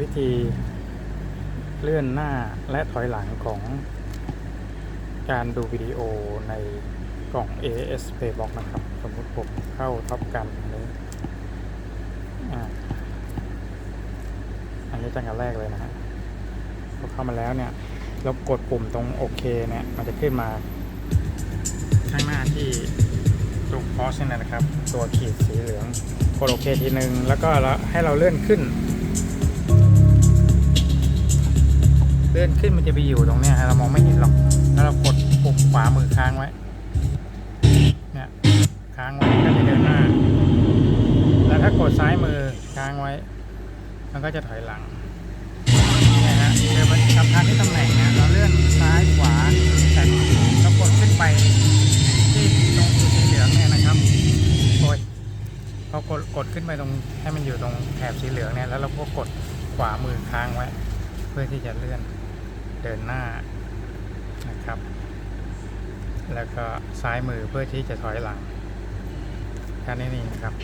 วิธีเลื่อนหน้าและถอยหลังของการดูวิดีโอในกล่อง AS Playbox นะครับ สมมุติผมเข้าท็อปกันนี้อ่าอันนี้ตั้งแต่แรกเลยนะฮะพอเข้ามาแล้วเนี่ยเรากดปุ่มตรงโอเคเนี่ย มันจะขึ้นมาข้างหน้าที่ตรงพอสเนี่ยนะครับ ตัวขีดสีเหลืองกดโอเคทีหนึ่งแล้วก็ให้เราเลื่อนขึ้น เลื่อนขึ้นมันจะไปอยู่ตรงเนี้ยเรามองไม่เห็นหรอกแล้วเรากดปุ่มขวามือค้างไว้เนี่ยค้างไว้ก็จะเดินหน้า แล้วถ้ากดซ้ายมือค้างไว้ มันก็จะถอยหลังเนี่ยฮะเดี๋ยวมันทำงานที่ตำแหน่งเนี่ยเราเลื่อนซ้ายขวาแต่เรากดขึ้นไปที่ตรงจุดสีเหลืองเนี่ยนะครับโอ้ยพอกดกดขึ้นไปตรงให้มันอยู่ตรงแถบสีเหลืองเนี่ยแล้วเราก็กดขวามือค้างไว้ เพื่อที่จะเลื่อน เดินหน้านะครับ แล้วก็ซ้ายมือเพื่อที่จะถอยหลังแค่นี้นี่นะครับ